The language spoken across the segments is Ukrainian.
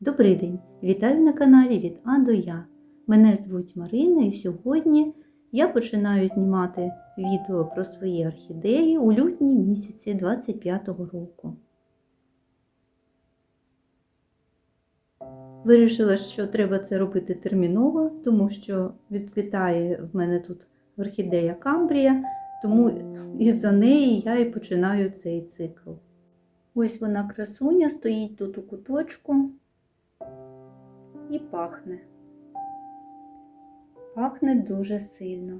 Добрий день! Вітаю на каналі від А до Я. Мене звуть Марина і сьогодні я починаю знімати відео про свої орхідеї у лютні місяці 25-го року. Вирішила, що треба це робити терміново, тому що відквітає в мене тут орхідея Камбрія, тому із-за неї я і починаю цей цикл. Ось вона красуня, стоїть тут у куточку і пахне. Пахне дуже сильно.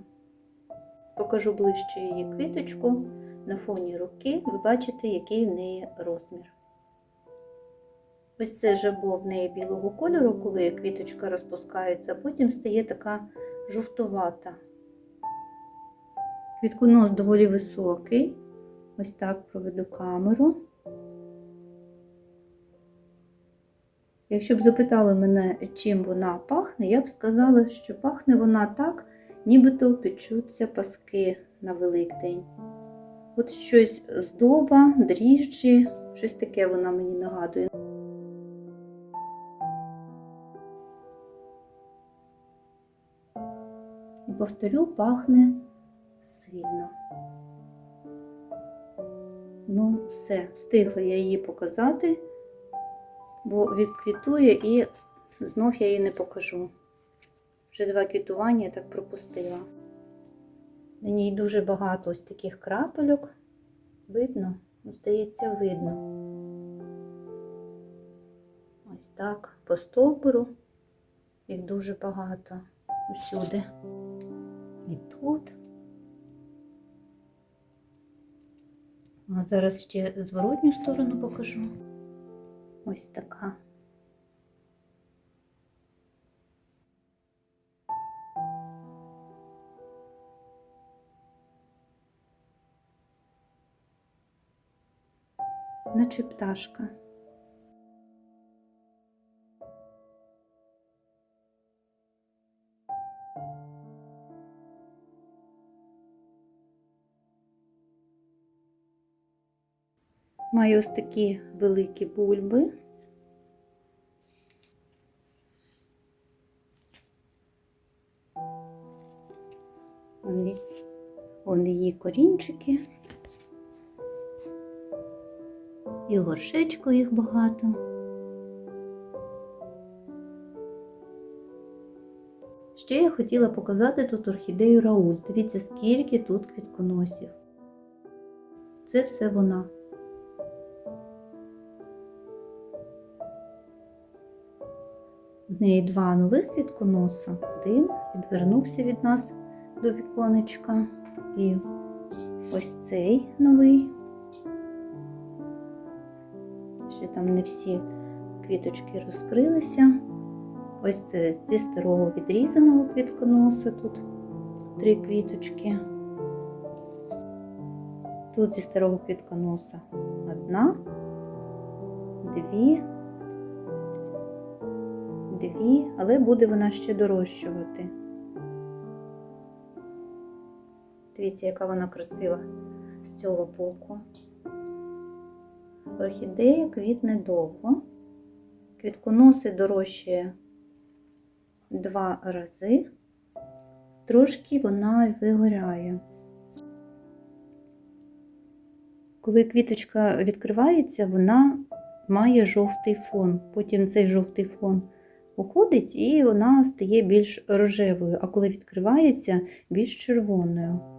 Покажу ближче її квіточку на фоні руки. Ви бачите, який в неї розмір. Ось це жабо в неї білого кольору, коли квіточка розпускається, потім стає така жовтувата. Квітконос доволі високий. Ось так проведу камеру. Якщо б запитали мене, чим вона пахне, я б сказала, що пахне вона так, нібито печуться паски на Великдень. От щось здоба, дріжджі, щось таке вона мені нагадує. І повторю, пахне сильно. Ну, все, встигла я її показати бо відквітує і знов я її не покажу. Вже два квітування я так пропустила. На ній дуже багато ось таких крапельок. Видно? Ну, Здається, видно. Ось так, по стовбуру. Їх дуже багато усюди. І тут. А зараз ще зворотню сторону покажу. Ось така. Наче пташка. Маю ось такі великі бульби. Вони її корінчики. І горшечку їх багато. Ще я хотіла показати тут орхідею Рауль. Дивіться, скільки тут квітконосів. Це все вона. В неї два нових квітконоса. Один відвернувся від нас до віконечка. І ось цей новий. Ще там не всі квіточки розкрилися. Ось це зі старого відрізаного квітконоса тут три квіточки. Тут зі старого квітконоса одна, дві, дві, але буде вона ще дорощувати. Дивіться, яка вона красива з цього боку. Орхідея квітне довго. Квітконоси дорожчає два рази, трошки вона вигоряє. Коли квіточка відкривається, вона має жовтий фон. Потім цей жовтий фон уходить і вона стає більш рожевою, а коли відкривається, більш червоною.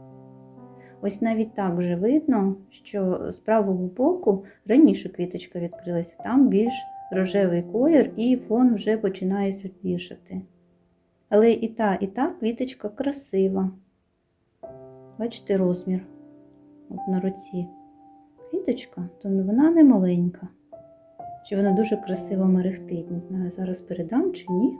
Ось навіть так вже видно, що з правого боку раніше квіточка відкрилася, там більш рожевий колір і фон вже починає світлішати. Але і та, і та квіточка красива. Бачите розмір От на руці. Квіточка, то вона не маленька. Чи вона дуже красиво мерехтить. Не знаю, зараз передам чи ні.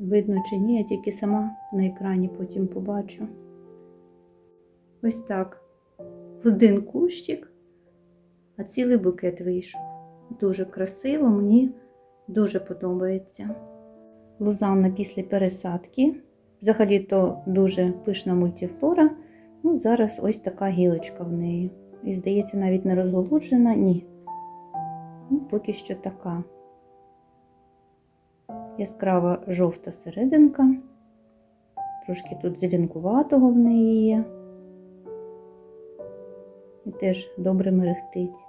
Видно чи ні, я тільки сама на екрані потім побачу. Ось так. Один кущик, а цілий букет вийшов. Дуже красиво, мені дуже подобається. Лозанна після пересадки Взагалі-то дуже пишна мультифлора. Ну, зараз ось така гілочка в неї. І здається, навіть не розголуджена. Ні. Ну, поки що така. Яскрава жовта серединка. Трошки тут зеленкуватого в неї є. І теж добре мерехтить.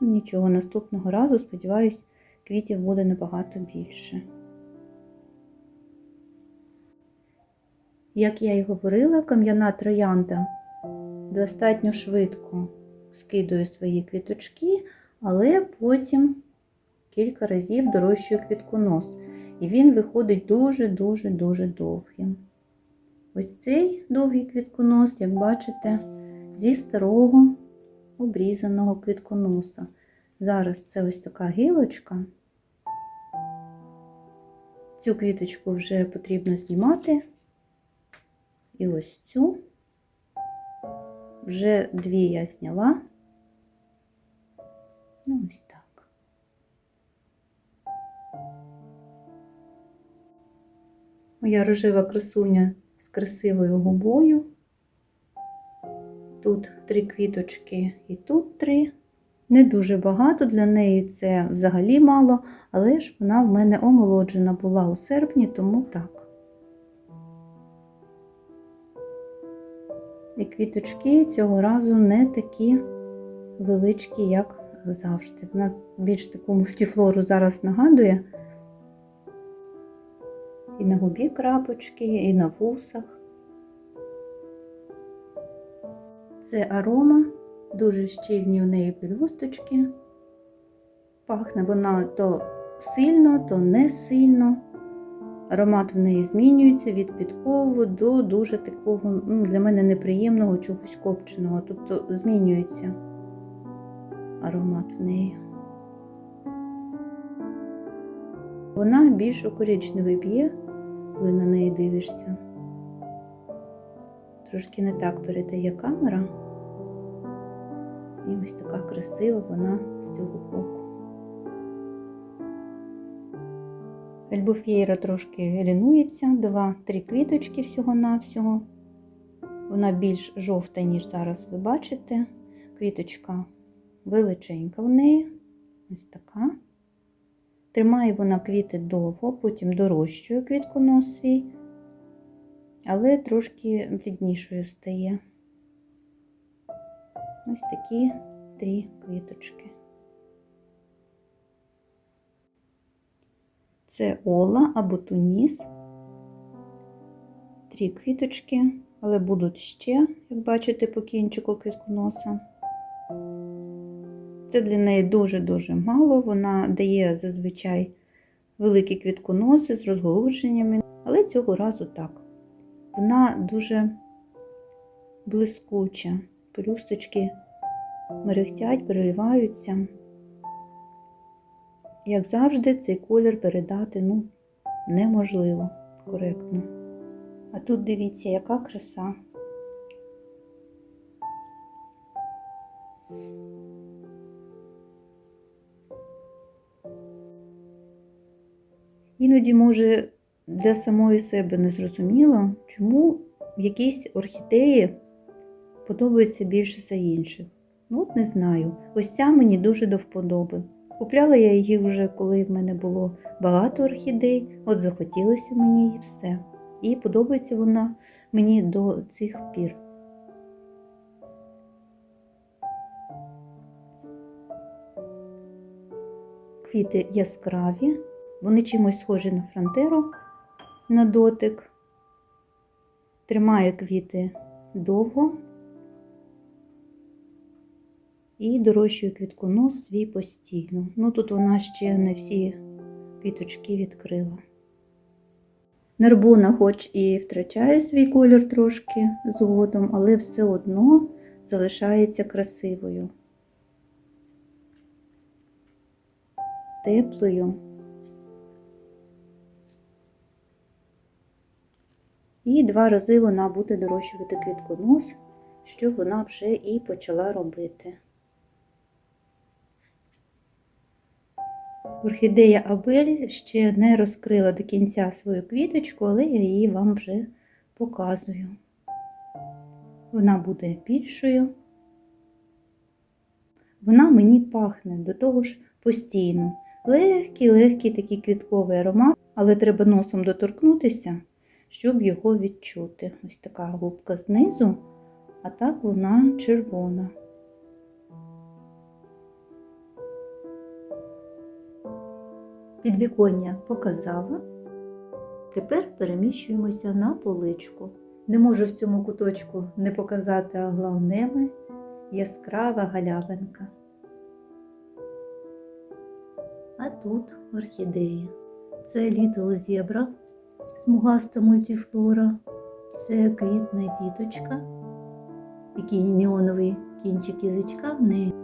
Ну, Нічого, наступного разу, сподіваюсь, квітів буде набагато більше. Як я й говорила, кам'яна троянда достатньо швидко скидує свої квіточки, але потім кілька разів дорощує квітконос. І він виходить дуже-дуже-дуже довгим. Ось цей довгий квітконос, як бачите, зі старого обрізаного квітконоса. Зараз це ось така гілочка. Цю квіточку вже потрібно знімати. І ось цю. Вже дві я зняла. Ну, ось так. Моя рожева красуня з красивою губою. Тут три квіточки і тут три. Не дуже багато, для неї це взагалі мало, але ж вона в мене омолоджена була у серпні, тому так. І квіточки цього разу не такі величкі, як завжди. Вона більш таку мультифлору зараз нагадує. І на губі крапочки, і на вусах. Це арома, дуже щільні у неї пелюсточки. Пахне вона то сильно, то не сильно. Аромат в неї змінюється від підкову до дуже такого для мене неприємного чогось копченого. Тобто змінюється аромат в неї. Вона більш у коричневий б'є, коли на неї дивишся. Трошки не так передає камера. І ось така красива вона з цього боку. Ельбофєєра трошки лінується, дала три квіточки всього-навсього. Вона більш жовта, ніж зараз ви бачите. Квіточка величенька в неї. Ось така. Тримає вона квіти довго, потім дорощує квітконос свій, але трошки бліднішою стає. Ось такі три квіточки. Це ола або туніс. Три квіточки, але будуть ще, як бачите, по кінчику квітконоса. Це для неї дуже-дуже мало. Вона дає зазвичай великі квітконоси з розголудженнями, але цього разу так. Вона дуже блискуча, пелюсточки мерехтять, переливаються. Як завжди, цей колір передати ну, неможливо коректно. А тут дивіться, яка краса. Іноді, може, для самої себе не зрозуміло, чому якісь орхідеї подобаються більше за інших. Ну, от не знаю. Ось ця мені дуже до вподоби. Купляла я її вже, коли в мене було багато орхідей, от захотілося мені і все. І подобається вона мені до цих пір. Квіти яскраві, вони чимось схожі на фронтеру на дотик. Тримає квіти довго і дорощує квітконос свій постійно. Ну тут вона ще не всі квіточки відкрила. Нербона хоч і втрачає свій колір трошки згодом, але все одно залишається красивою, теплою. І два рази вона буде дорощувати квітконос, що вона вже і почала робити. Орхідея Абель ще не розкрила до кінця свою квіточку, але я її вам вже показую. Вона буде більшою. Вона мені пахне до того ж постійно. Легкий, легкий такий квітковий аромат, але треба носом доторкнутися, щоб його відчути. Ось така губка знизу, а так вона червона. Підвіконня показала. Тепер переміщуємося на поличку. Не можу в цьому куточку не показати головними яскрава галявинка. А тут орхідеї. Це Zebra, смугаста мультифлора. Це квітна діточка, який неоновий кінчик язичка в неї.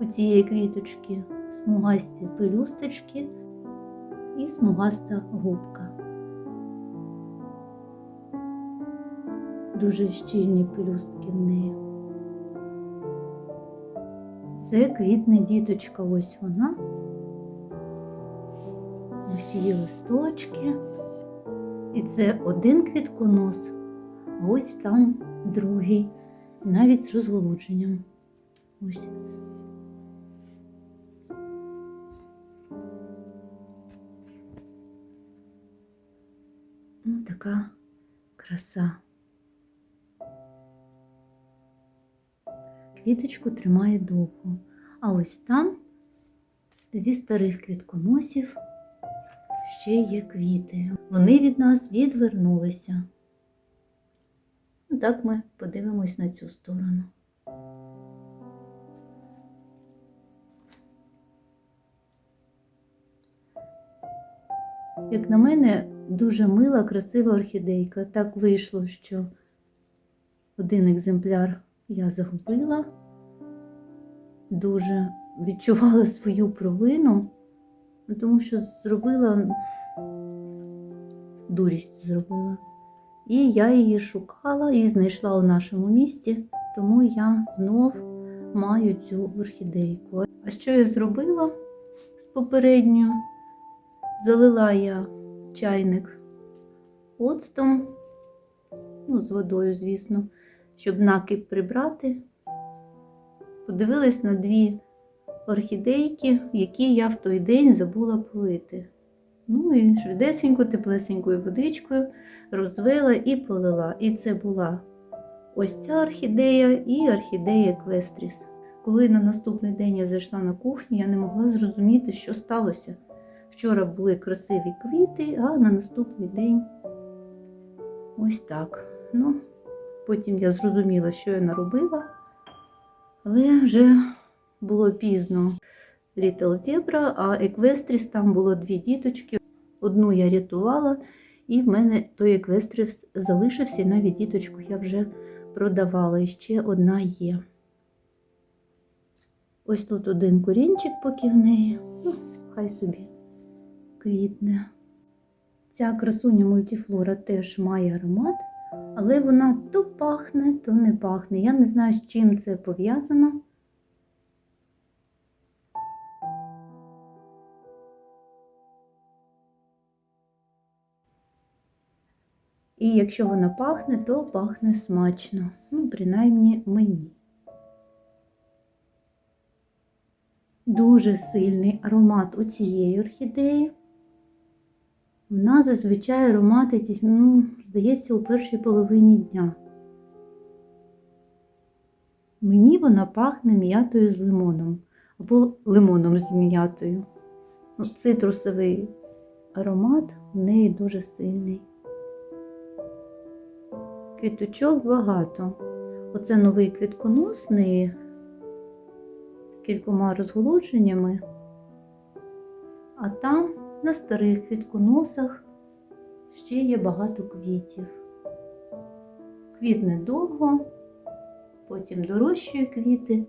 У цієї квіточки смугасті пелюсточки і смугаста губка. Дуже щільні пелюстки в неї. Це квітна діточка, ось вона. Ось її листочки. І це один квітконос, а ось там другий, навіть з розголудженням. Ось. Ну, така краса. Квіточку тримає довго. А ось там зі старих квітконосів ще є квіти. Вони від нас відвернулися. Ну, Так ми подивимось на цю сторону. Як на мене, дуже мила, красива орхідейка. Так вийшло, що один екземпляр я загубила, дуже відчувала свою провину, ну, тому що зробила дурість зробила. І я її шукала і знайшла у нашому місті, тому я знов маю цю орхідейку. А що я зробила з попередньою? Залила я чайник оцтом, ну, з водою, звісно, щоб накип прибрати. Подивилась на дві орхідейки, які я в той день забула полити. Ну і швидесенько, теплесенькою водичкою розвела і полила. І це була ось ця орхідея і орхідея Квестріс. Коли на наступний день я зайшла на кухню, я не могла зрозуміти, що сталося. Вчора були красиві квіти, а на наступний день ось так. Ну, Потім я зрозуміла, що я наробила, але вже було пізно. Little Zebra, а Еквестріс там було дві діточки. Одну я рятувала, і в мене той Еквестріс залишився, навіть діточку я вже продавала. І ще одна є. Ось тут один корінчик поки в неї. Ну, хай собі квітне. Ця красуня мультифлора теж має аромат, але вона то пахне, то не пахне. Я не знаю, з чим це пов'язано. І якщо вона пахне, то пахне смачно. Ну, принаймні мені. Дуже сильний аромат у цієї орхідеї. Вона зазвичай ароматить, ну, здається, у першій половині дня. Мені вона пахне м'ятою з лимоном або лимоном з м'ятою. Ну, Цитрусовий аромат в неї дуже сильний. Квіточок багато. Оце новий квітконос в неї з кількома розголудженнями, а там на старих квітконосах ще є багато квітів. Квітне довго, потім дорощує квіти.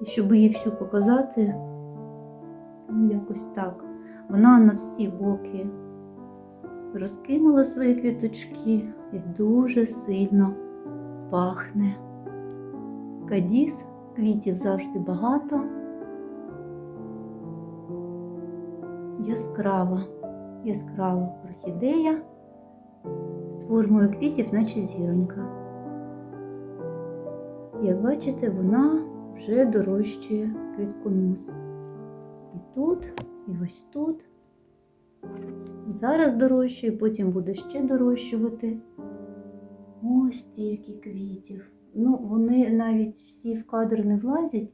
І щоб її всю показати, ну, якось так. Вона на всі боки розкинула свої квіточки і дуже сильно пахне. Кадіс, квітів завжди багато. яскрава, яскрава орхідея з формою квітів, наче зіронька. Як бачите, вона вже дорощує квітконос. І тут, і ось тут. Зараз дорощує, потім буде ще дорощувати. Ось стільки квітів. Ну, вони навіть всі в кадр не влазять.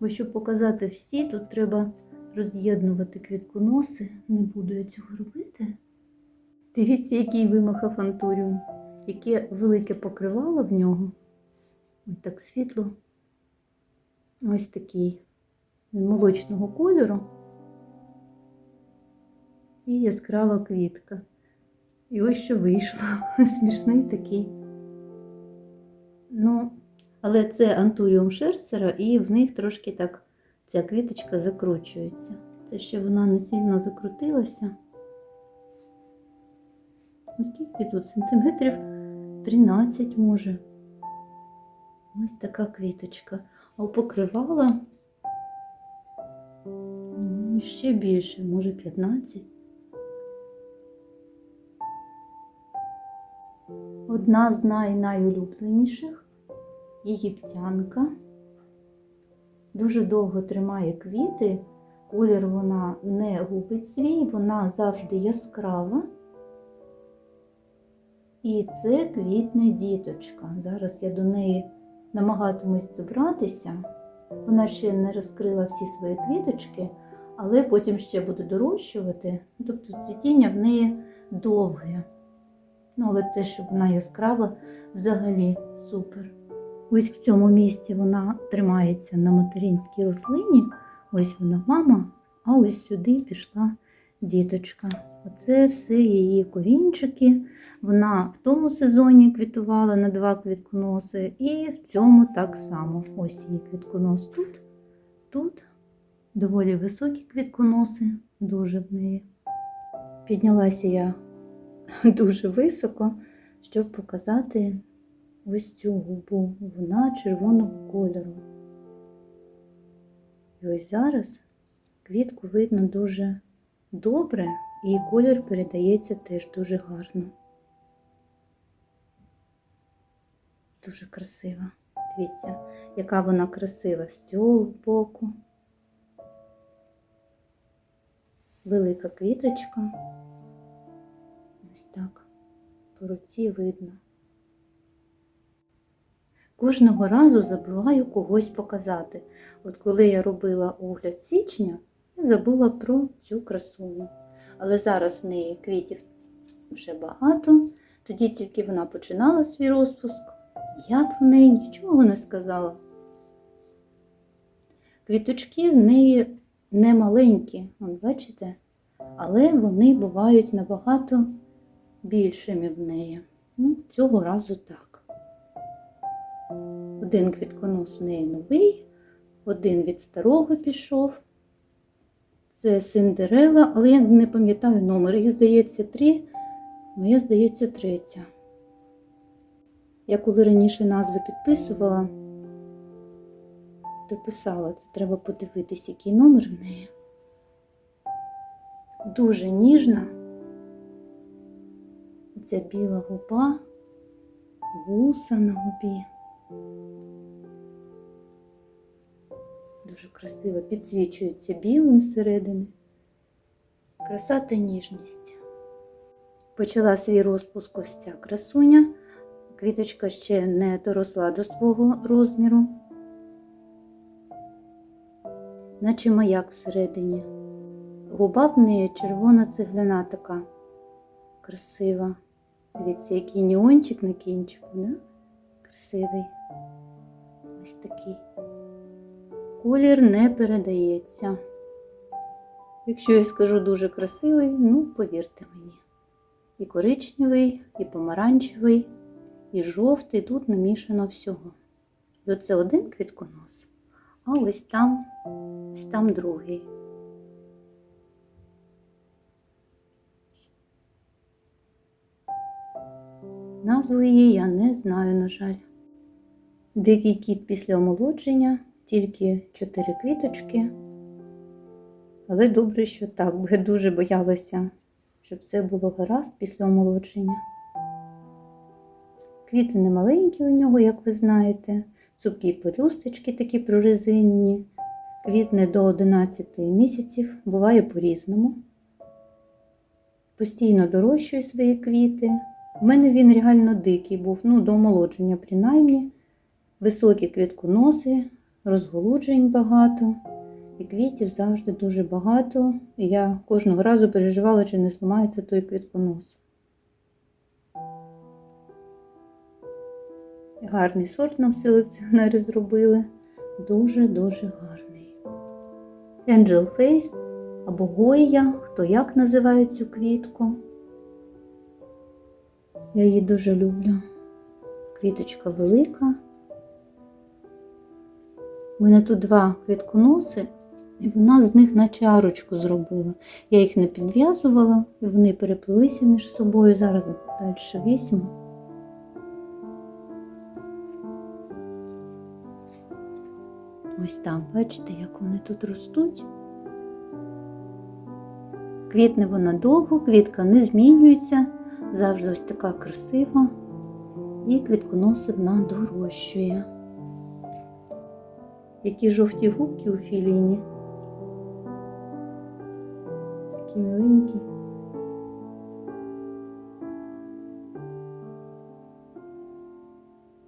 Бо щоб показати всі, тут треба роз'єднувати квітконоси. Не буду я цього робити. Дивіться, який вимахав антуріум, яке велике покривало в нього. Ось так світло. Ось такий молочного кольору. І яскрава квітка. І ось що вийшло. Смішний такий. Ну, але це антуріум шерцера, і в них трошки так ця квіточка закручується. Це ще вона не сильно закрутилася. Ну, Скільки тут? Сантиметрів 13 може. Ось така квіточка. А покривала ну, ще більше, може 15. Одна з най найулюбленіших єгиптянка. Дуже довго тримає квіти, колір вона не губить свій, вона завжди яскрава. І це квітне діточка. Зараз я до неї намагатимусь добратися. Вона ще не розкрила всі свої квіточки, але потім ще буде дорощувати. Тобто цвітіння в неї довге. Ну, але те, що вона яскрава, взагалі супер. Ось в цьому місці вона тримається на материнській рослині. Ось вона мама, а ось сюди пішла діточка. Оце все її корінчики. Вона в тому сезоні квітувала на два квітконоси, і в цьому так само. Ось її квітконос тут, тут доволі високі квітконоси, дуже в неї. Піднялася я дуже високо, щоб показати ось цю губу. Вона червоного кольору. І ось зараз квітку видно дуже добре, і колір передається теж дуже гарно. Дуже красива. Дивіться, яка вона красива з цього боку. Велика квіточка. Ось так. По руці видно. Кожного разу забуваю когось показати. От коли я робила огляд січня, я забула про цю красуню. Але зараз в неї квітів вже багато. Тоді тільки вона починала свій розпуск. Я про неї нічого не сказала. Квіточки в неї не маленькі, бачите, але вони бувають набагато більшими в неї. Ну, цього разу так. Один квітконос в неї новий, один від старого пішов. Це Синдерела, але я не пам'ятаю номер. Їх здається три, моя здається третя. Я коли раніше назви підписувала, то писала, це треба подивитись, який номер в неї. Дуже ніжна. Ця біла губа, вуса на губі. Дуже красиво підсвічується білим всередини. Краса та ніжність. Почала свій розпуск ось ця красуня. Квіточка ще не доросла до свого розміру, наче маяк всередині. Губа в неї червона цегляна така красива. Дивіться, який неончик на кінчику, да? красивий. Ось такий. Колір не передається. Якщо я скажу дуже красивий, ну, повірте мені. І коричневий, і помаранчевий, і жовтий, тут намішано всього. І оце один квітконос, а ось там, ось там другий. Назву її я не знаю, на жаль. Дикий кіт після омолодження, тільки чотири квіточки. Але добре, що так, бо я дуже боялася, щоб все було гаразд після омолодження. Квіти не маленькі у нього, як ви знаєте, цупкі пелюсточки такі прорезинені, квітне до 11 місяців, буває по-різному. Постійно дорощую свої квіти. У мене він реально дикий був, ну, до омолодження принаймні. Високі квітконоси, розголуджень багато, і квітів завжди дуже багато. І я кожного разу переживала, чи не зламається той квітконос. Гарний сорт нам селекціонери зробили. Дуже-дуже гарний. Angel Face або Гоя, хто як називає цю квітку. Я її дуже люблю. Квіточка велика. У мене тут два квітконоси, і вона з них наче арочку зробила. Я їх не підв'язувала, і вони переплилися між собою. Зараз далі візьму. Ось так, бачите, як вони тут ростуть. Квітне вона довго, квітка не змінюється, завжди ось така красива, і квітконоси вона дорощує. Які жовті губки у філіні. Такі миленькі.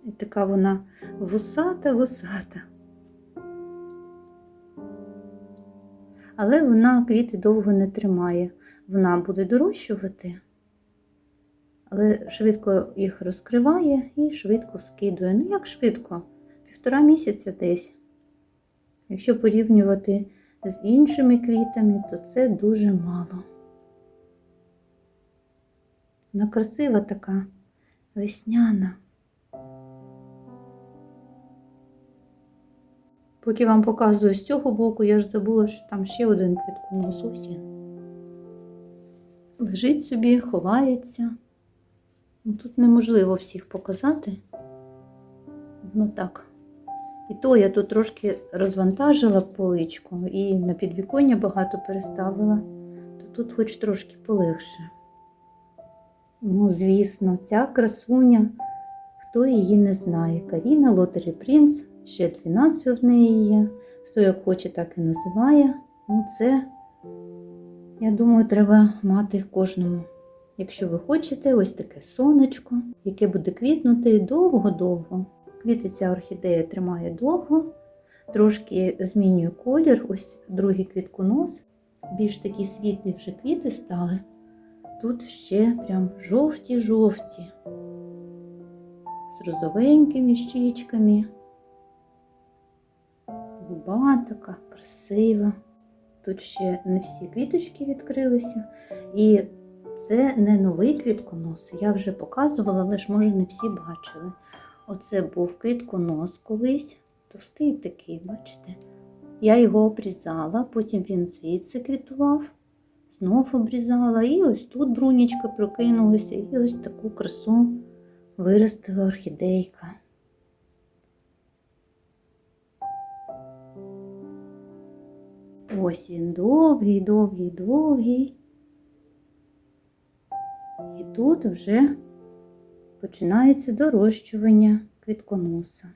І така вона вусата-вусата. Але вона квіти довго не тримає. Вона буде дорощувати, але швидко їх розкриває і швидко скидує. Ну, як швидко? Півтора місяця десь. Якщо порівнювати з іншими квітами, то це дуже мало. Вона красива така, весняна. Поки вам показую з цього боку, я ж забула, що там ще один квітконос ось він. Лежить собі, ховається. Ну, Тут неможливо всіх показати. Ну так. І то я тут трошки розвантажила поличку і на підвіконня багато переставила, то тут хоч трошки полегше. Ну, звісно, ця красуня, хто її не знає. Каріна Лотері Принц, ще дві назви в неї є. Хто як хоче, так і називає. Ну, це, я думаю, треба мати кожному. Якщо ви хочете, ось таке сонечко, яке буде квітнути довго-довго. Квіти ця орхідея тримає довго, трошки змінює колір. Ось другий квітконос. Більш такі світлі вже квіти стали. Тут ще прям жовті-жовті, з розовенькими щічками. Губа така красива. Тут ще не всі квіточки відкрилися. І це не новий квітконос. Я вже показувала, але ж може не всі бачили. Оце був квітконос колись, товстий такий, бачите? Я його обрізала, потім він звідси квітував, знов обрізала, і ось тут брунічка прокинулася, і ось таку красу виростила орхідейка. Ось він довгий, довгий, довгий. І тут вже починається дорощування квітконоса.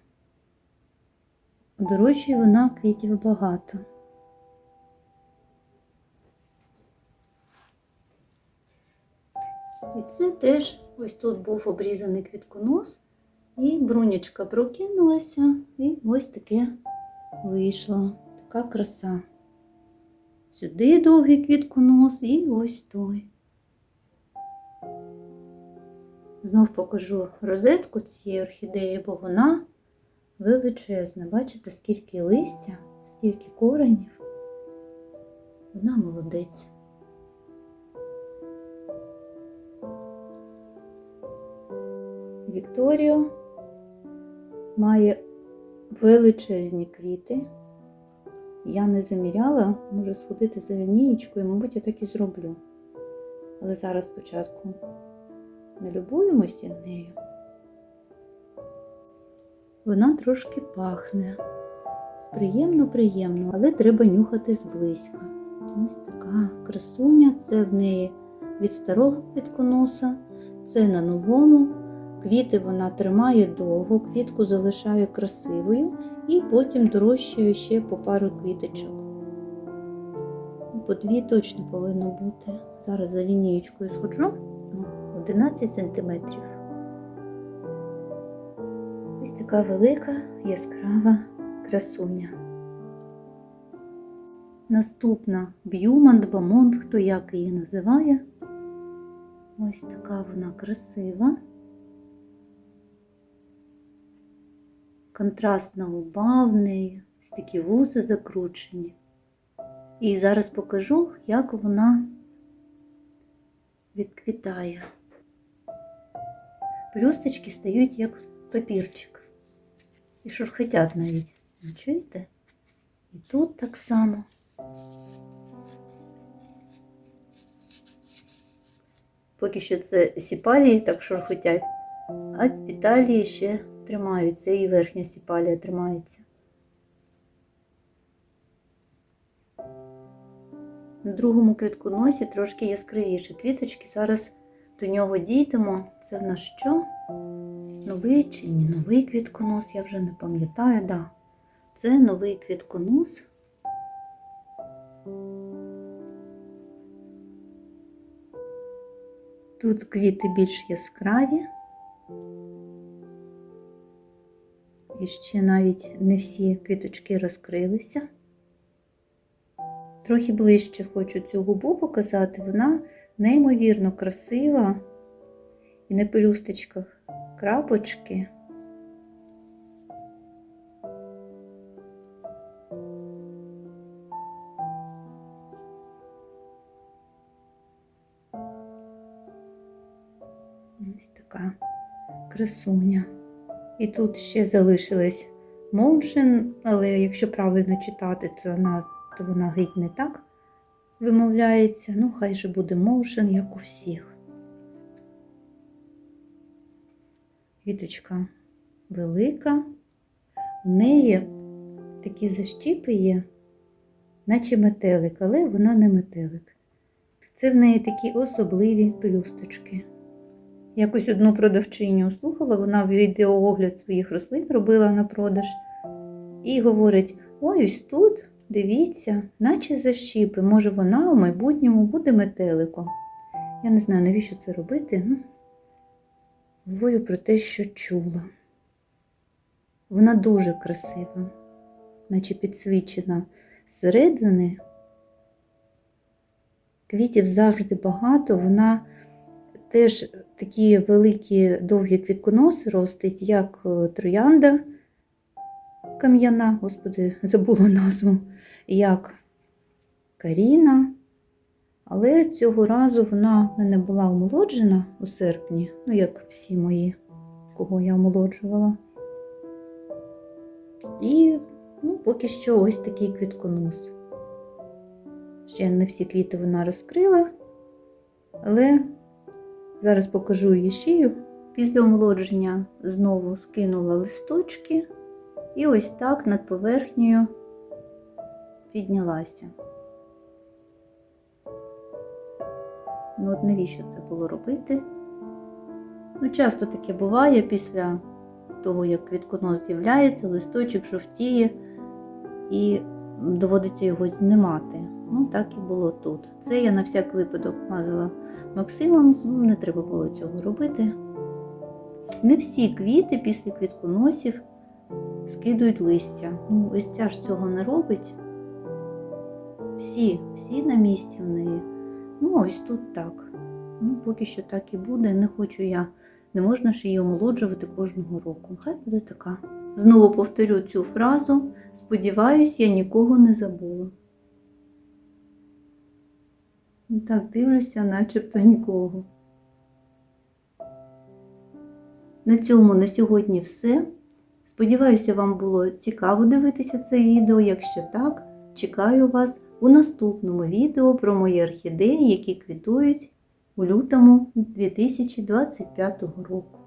Дорощує вона квітів багато. І це теж ось тут був обрізаний квітконос, і брунічка прокинулася, і ось таке вийшло. Така краса. Сюди довгий квітконос і ось той. Знов покажу розетку цієї орхідеї, бо вона величезна. Бачите, скільки листя, скільки коренів. Вона молодець. Вікторіо має величезні квіти. Я не заміряла, можу сходити за лінієчкою, мабуть, я так і зроблю. Але зараз спочатку не любуємося нею. Вона трошки пахне. Приємно, приємно, але треба нюхати зблизька. Ось така красуня, це в неї від старого квітконоса, це на новому. Квіти вона тримає довго, квітку залишає красивою і потім дорощує ще по пару квіточок. По дві точно повинно бути. Зараз за лінієчкою сходжу. О, 11 см. Ось така велика яскрава красуня. Наступна Б'юманд, Бамонт, хто як її називає. Ось така вона красива. Контрастна губа в неї, ось такі вуси закручені. І зараз покажу, як вона відквітає. Плюсточки стають як папірчик. І шурхотять навіть. Ви Чуєте? І тут так само. Поки що це сіпалії так шурхотять, а піталії ще тримаються, і верхня сіпалія тримається. На другому квітконосі трошки яскравіше квіточки. Зараз до нього дійдемо. Це в нас що? Новий чи ні новий квітконос, я вже не пам'ятаю, да. Це новий квітконос. Тут квіти більш яскраві. І ще навіть не всі квіточки розкрилися. Трохи ближче хочу цю губу показати. Вона неймовірно красива. І на пелюсточках крапочки. Ось така красуня. І тут ще залишилась Motion, але якщо правильно читати, то вона, то вона геть так вимовляється. Ну, хай же буде Motion, як у всіх. Квіточка велика, в неї такі защіпи є, наче метелик, але вона не метелик. Це в неї такі особливі пелюсточки. Якось одну продавчиню слухала, вона відеоогляд своїх рослин робила на продаж і говорить: ой, ось тут, дивіться, наче защіпи, може вона у майбутньому буде метеликом. Я не знаю, навіщо це робити. Ну, Говорю про те, що чула. Вона дуже красива, наче підсвічена зсередини. Квітів завжди багато, вона теж такі великі довгі квітконоси ростить, як е, троянда кам'яна, господи, забула назву, як Каріна. Але цього разу вона в мене була омолоджена у серпні, ну, як всі мої, кого я омолоджувала. І ну, поки що ось такий квітконос. Ще не всі квіти вона розкрила, але зараз покажу її шию. Після омолодження знову скинула листочки і ось так над поверхнею піднялася. Ну, от навіщо це було робити? Ну, часто таке буває після того, як квітконос з'являється, листочок жовтіє і доводиться його знімати. Ну, так і було тут. Це я на всяк випадок мазала Максимом, ну, не треба було цього робити. Не всі квіти після квітконосів скидують листя. Ну, ось ця ж цього не робить. Всі, всі на місці в неї. Ну, ось тут так. Ну, поки що так і буде. Не хочу я, не можна ж її омолоджувати кожного року. Хай буде така. Знову повторю цю фразу. Сподіваюсь, я нікого не забула. Так, дивлюся, начебто нікого. На цьому на сьогодні все. Сподіваюся, вам було цікаво дивитися це відео. Якщо так, чекаю вас у наступному відео про мої орхідеї, які квітують у лютому 2025 року.